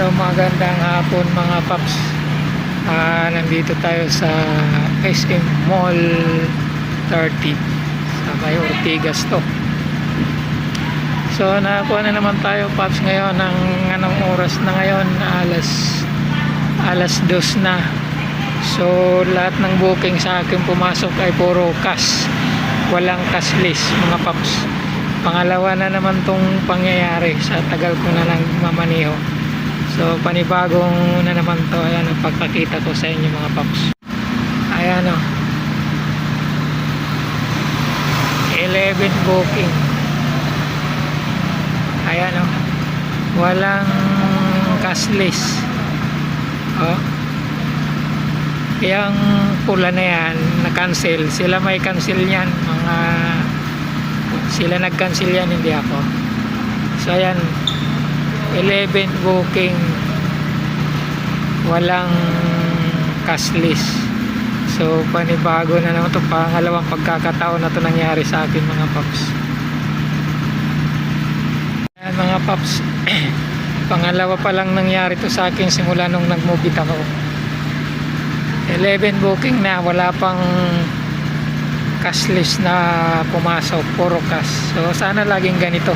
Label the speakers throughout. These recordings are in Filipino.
Speaker 1: Hello, magandang hapon mga paps. Ah, nandito tayo sa SM Mall 30 sa may Ortigas to. So, nakakuha na naman tayo paps ngayon ng anong oras na ngayon? Alas alas dos na. So, lahat ng booking sa akin pumasok ay puro cash. Walang cashless mga paps. Pangalawa na naman tong pangyayari sa tagal ko na lang mamaniho. So panibagong na naman to. Ayan ang pagpakita ko sa inyo mga paps. Ayan o. 11 booking. Ayan o. Walang cashless. O. Yang pula na yan, na-cancel. Sila may cancel yan. Mga sila nag-cancel yan, hindi ako. So ayan, 11 booking. Walang cashless so panibago na naman ito. Pangalawang pagkakataon na ito nangyari sa akin mga paps. Ayan mga paps. Pangalawa pa lang nangyari ito sa akin simula nung nag-movie ako. 11 booking na. Wala pang cashless na pumasok. Puro cash. So sana laging ganito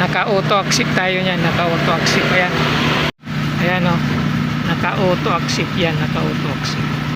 Speaker 1: naka auto accept tayo niyan. Naka auto accept ayan ayan o naka auto accept yan. Naka auto accept